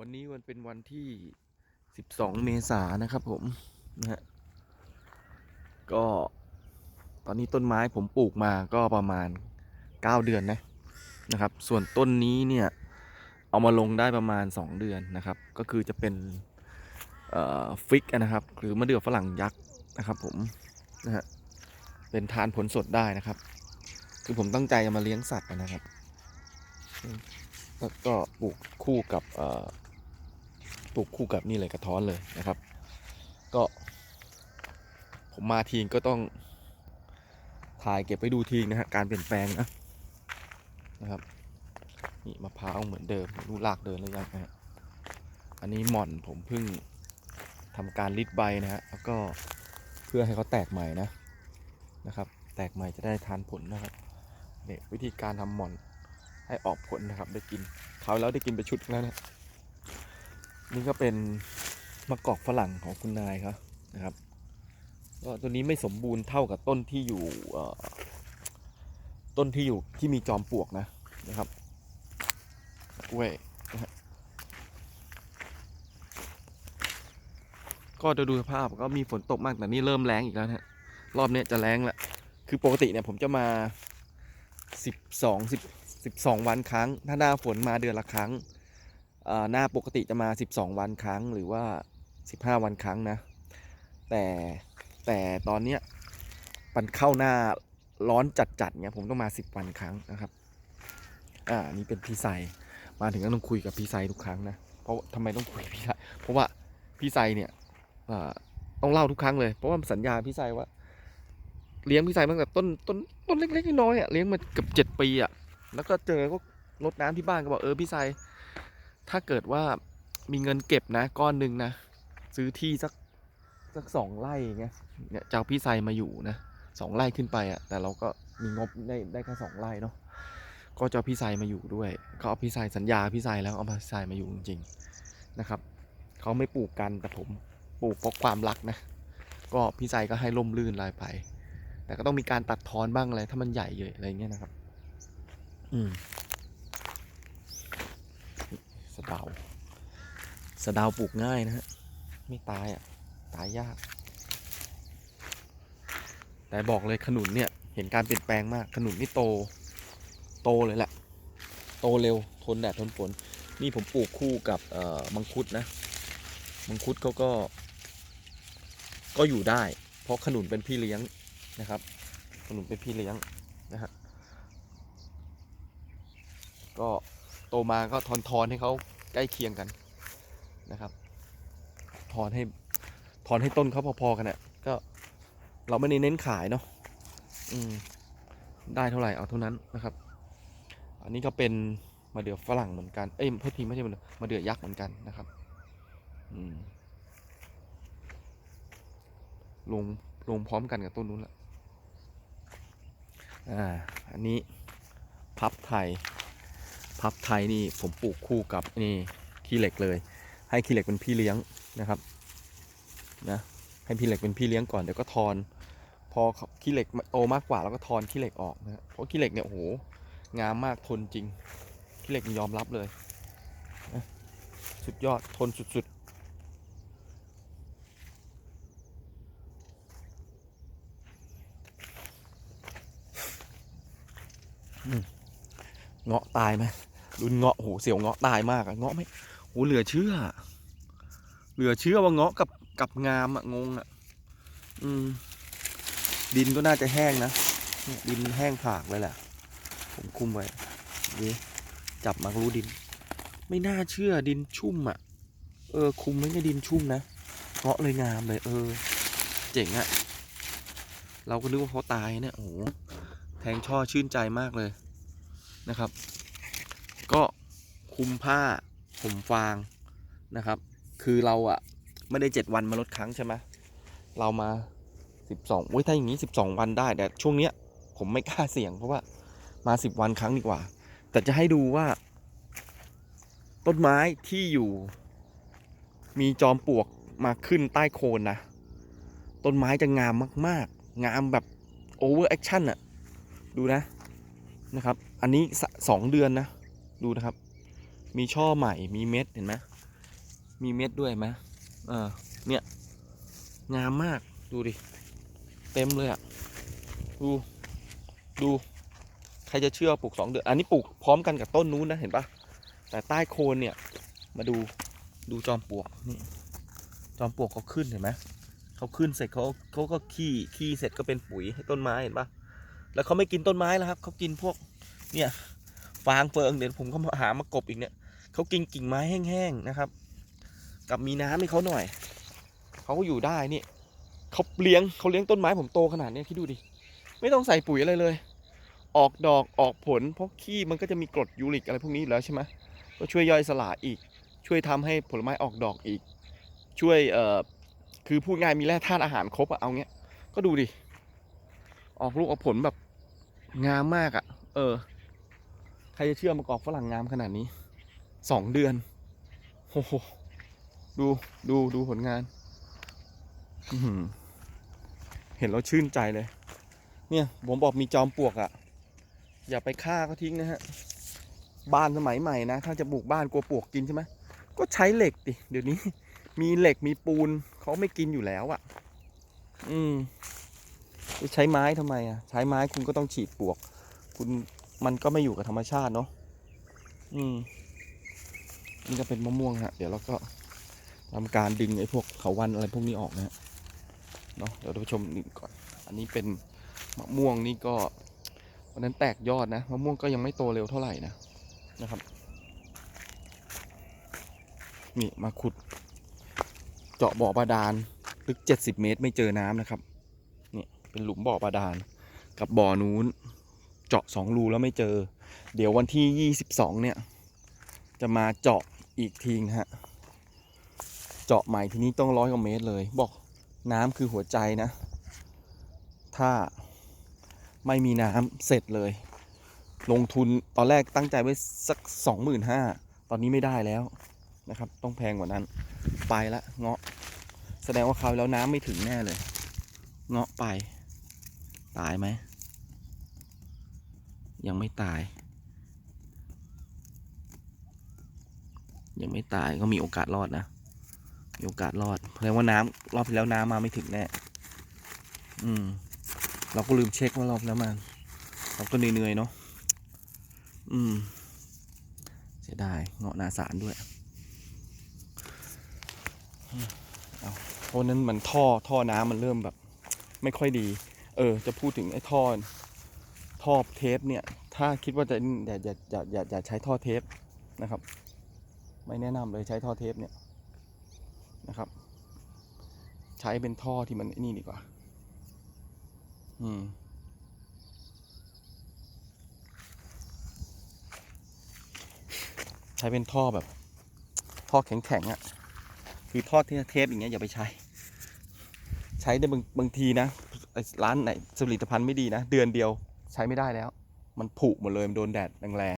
วันนี้มันเป็นวันที่ 12 เมษายนนะครับผมนะฮะก็ ตอนนี้ต้นไม้ผมปลูกมาก็ประมาณ 9 เดือนนะนะครับ ส่วนต้นนี้เนี่ยเอามาลงได้ประมาณ 2 เดือนนะครับ ก็คือจะเป็นฟิกนะครับ หรือมะเดื่อฝรั่งยักษ์นะครับ ผมนะฮะเป็นทานผลสดได้นะครับ คือผมตั้งใจจะมาเลี้ยงสัตว์นะครับ แล้วก็ปลูกคู่กับ ปลูกคู่กับนี่เลยกระท้อนเลยนะครับ ก็ ผมมาทีก็ต้องถ่ายเก็บไปดูทีนะฮะการเปลี่ยนแปลงนะนะครับนี่มะพร้าวเหมือนเดิมรูลากเดินแล้วยังนะฮะอันนี้หม่อนผมเพิ่งทำการริดใบนะฮะแล้วก็เพื่อให้เขาแตกใหม่นะนะครับ แตกใหม่จะได้ทานผลนะครับเนี่ยวิธีการทำหม่อนให้ออกผลนะครับได้กินคราแล้วได้กินไปชุดแล้วนะ นี่ก็เป็นมะกอกฝรั่งของคุณนายครับนะครับก็ตัวนี้ไม่สมบูรณ์เท่ากับต้นที่อยู่ต้นที่อยู่ที่มีจอมปลวกนะนะครับกล้วยก็จะดูสภาพก็มีฝนตกมากแต่นี่เริ่มแรงอีกแล้วนะฮะรอบนี้จะแรงละคือปกติเนี่ยผมจะมาสิบสองสิบ12วันครั้ง ถ้าหน้าฝนมาเดือนละครั้ง หน้าปกติจะมา 12 วันครั้งหรือว่า 15 วันครั้งนะ แต่แต่ตอนเนี้ยมันเข้าหน้าร้อนจัดๆเนี่ยผมต้องมา 10 วันครั้งนะครับ อ่านี่เป็นพี่ไซมาถึงก็ต้องคุยกับพี่ไซทุกครั้งนะเพราะทำไมต้องคุยพี่ไซเพราะว่าพี่ไซเนี่ยต้องเล่าทุกครั้งเลยเพราะว่าสัญญาพี่ไซว่า เลี้ยงพี่ไซตั้งแต่ต้นต้นต้นเล็กๆน้อยๆอะเลี้ยงมาเกือบเจ็ดปีอะแล้วก็เจอก็รดน้ำที่บ้านก็บอกเออพี่ไซ ถ้าเกิดว่ามีเงินเก็บนะก้อนหนึ่งนะ ซื้อที่สักสักสองไร่เงี้ยเนี่ยเจะเอาพี่ไซมาอยู่นะสองไร่ขึ้นไปอะ่ะ แต่เราก็มีงบได้ได้แค่สองไร่เนาะก็จะเอาพี่ไซมาอยู่ด้วยก็เอาพี่ไซสัญญาพี่ไซแล้วเอาพี่ไซมาอยู่จริงๆนะครับเขาไม่ปลูกกันแต่ผมปลูกเพราะความรักนะ ก็พี่ไซก็ให้ล่มลื่นลายไป แต่ก็ต้องมีการตัดทอนบ้างอะไรถ้ามันใหญ่เยอะอะไรเงี้ยนะครับ อืม สะเดาสะเดาปลูกง่ายนะฮะ ไม่ตายอะ ตายยาก แต่บอกเลยขนุนเนี่ย เห็นการเปลี่ยนแปลงมาก ขนุนนี่โต โตเลยแหละ โตเร็ว ทนแดดทนฝน นี่ผมปลูกคู่กับมังคุดนะ มังคุดเขาก็ ก็อยู่ได้ เพราะขนุนเป็นพี่เลี้ยงนะครับ ขนุนเป็นพี่เลี้ยงนะฮะ ก็ ตมาก็ทอนทอนให้เขาใกล้เคียงกันนะครับทอนให้ทอนให้ต้นเขาพอๆกันอะก็เราไม่ได้เน้นขายเนาะอืมได้เท่าไหร่เอาเท่านั้นนะครับ อันนี้ก็เป็นมะเดือฝรั่งเหมือนกัน เอ้ยโทษทีไม่ใช่มะเดือมะเดือยักษ์เหมือนกันนะครับ อืมลงลงพร้อมกันกับต้นนู้นละอ่า อันนี้พับไทย พับไทยนี่ผมปลูกคู่กับนี่ขี้เหล็กเลย ให้ขี้เหล็กเป็นพี่เลี้ยงนะครับนะให้พี่เหล็กเป็นพี่เลี้ยงก่อนเดี๋ยวก็ทอน พอขี้เหล็กโตมากกว่าแล้วก็ทอนขี้เหล็กออกนะเพราะขี้เหล็กเนี่ยโอ้โหงามมากทนจริงขี้เหล็กยอมรับเลยสุดยอดทนสุดๆเงาะตายไหม รุ่นเงาะโหเสียวเงาะตายมากอะเงาะไม่โหเหลือเชื่อ เหลือเชื่อว่าเงาะกับกับงามอะงงอะอืม ดินก็น่าจะแห้งนะเนี่ยดินแห้งผากเลยแหละ ผมคุมไว้นี่จับมารู้ดิน ไม่น่าเชื่อดินชุ่มอะเออ คุมไว้ในดินชุ่มนะเงาะเลยงามเลย เออ เจ๋งอะเราก็นึกว่าเขาตายเนี่ยโอ้โหแทงช่อชื่นใจมากเลยนะครับ ก็คุมผ้าผมฟางนะครับ คือเราอะไม่ได้เจ็ดวันมาลดครั้งใช่ไหมเรามาสิบสองโอ้ยถ้าอย่างนี้สิบสองวันได้แต่ช่วงเนี้ยผมไม่กล้าเสี่ยงเพราะว่ามาสิบวันครั้งดีกว่า แต่จะให้ดูว่า ต้นไม้ที่อยู่ มีจอมปลวกมาขึ้นใต้โคนนะ ต้นไม้จะงามมาก ๆ งามแบบโอเวอร์แอคชั่นอะดูนะนะครับ อันนี้สองเดือนนะ ดูนะครับ มีช่อใหม่ มีเม็ดเห็นไหมมีเม็ดด้วยไหมเออเนี่ย งามมาก ดูดิ เต็มเลยอะดู ดู ใครจะเชื่อปลูกสองเดือน อันนี้ปลูกพร้อมกันกับต้นนู้นนะ เห็นปะแต่ใต้โคนเนี่ย มาดู ดูจอมปลวกนี่ จอมปลวกเขาขึ้นเห็นไหมเขาขึ้นเสร็จเขาเขาก็ขี้ ขี้เสร็จก็เป็นปุ๋ยให้ต้นไม้เห็นปะแล้วเขาไม่กินต้นไม้แล้วครับ เขากินพวก เนี่ย ฟางเฟิงเดี๋ยวผมก็หามากบอีกเนี่ยเขากินกิ่งไม้แห้งๆนะครับ กับมีน้ำให้เขาหน่อยเขาก็อยู่ได้นี่เขาเลี้ยงเขาเลี้ยงต้นไม้ผมโตขนาดเนี้ยคิดดูดิไม่ต้องใส่ปุ๋ยอะไรเลย ออกดอกออกผล เพราะขี้มันก็จะมีกรดยูริกอะไรพวกนี้อยู่แล้วใช่ไหมก็ช่วยย่อยสลายอีก ช่วยทำให้ผลไม้ออกดอกอีก ช่วยเอ่อคือพูดง่ายมีแร่ธาตุอาหารครบอะเอาเงี้ยก็ดูดิออกลูกออกผลแบบงามมากอะเออ ใครจะเชื่อมากอกฝรั่งงามขนาดนี้สองเดือนโอ้โหดูดูดูผลงานเห็นแล้วชื่นใจเลย เนี่ยผมบอกมีจอมปลวกอะ่ะ อย่าไปฆ่าก็ทิ้งนะฮะบ้านสมัยใหม่นะ ถ้าจะปลูกบ้านกลัวปลวกกินใช่ไหมก็ใช้เหล็กดิเดี๋ยวนี้ มีเหล็กมีปูนเขาไม่กินอยู่แล้วอะ่ะ อืมจะใช้ไม้ทำไมอะ่ะ ใช้ไม้คุณก็ต้องฉีดปลวก คุณ มันก็ไม่อยู่กับธรรมชาติเนาะอืมนี่ก็เป็นมะม่วงฮะ เดี๋ยวเราก็ทำการดึงไอ้พวกเขาวันอะไรพวกนี้ออกนะฮะเนาะเดี๋ยวเราไปชมนี่ก่อน อันนี้เป็นมะม่วงนี่ก็วันนั้นแตกยอดนะมะม่วงก็ยังไม่โตเร็วเท่าไหร่นะนะครับนี่มาขุด เจาะบ่อบาดาลลึก70เมตรไม่เจอน้ำนะครับนี่เป็นหลุมบ่อบาดาลกับบ่อนู้น เจาะสองรูแล้วไม่เจอ เดี๋ยววันที่ยี่สิบสองเนี่ย จะมาเจาะอีกทีนะฮะ เจาะใหม่ทีนี้ต้องร้อยกว่าเมตรเลย บอกน้ำคือหัวใจนะ ถ้าไม่มีน้ำเสร็จเลย ลงทุนตอนแรกตั้งใจไว้สักสองหมื่นห้าตอนนี้ไม่ได้แล้วนะครับ ต้องแพงกว่านั้น ไปละเงาะ แสดงว่าคราวแล้วน้ำไม่ถึงแน่เลย เงาะไป ตายไหม ยังไม่ตาย ยังไม่ตายก็มีโอกาสรอดนะมีโอกาสรอดแสดงว่าน้ำรอบที่แล้วน้ำมาไม่ถึงแน่อืม เราก็ลืมเช็คว่ารอบแล้วมันเราก็เหนื่อยๆเนาะอืมเสียดายเงาะนาสารด้วยเอาเพราะนั้นมันท่อท่อน้ำมันเริ่มแบบ ไม่ค่อยดี เออ จะพูดถึงไอ้ท่อ ท่อเทปเนี่ย ถ้าคิดว่าจะอย่าอย่าอย่าอย่าอย่าใช้ท่อเทปนะครับ ไม่แนะนำเลยใช้ท่อเทปเนี่ยนะครับ ใช้เป็นท่อที่มันนี่ดีกว่า อืมใช้เป็นท่อแบบ ท่อแข็งๆอะ่ะ คือท่อเทปอย่างเงี้ยอย่าไปใช้ ใช้ได้บางบางทีนะร้านไหนผลิตภัณฑ์ไม่ดีนะ เดือนเดียว ใช้ไม่ได้แล้ว มันผุหมดเลยมันโดนแดดแรง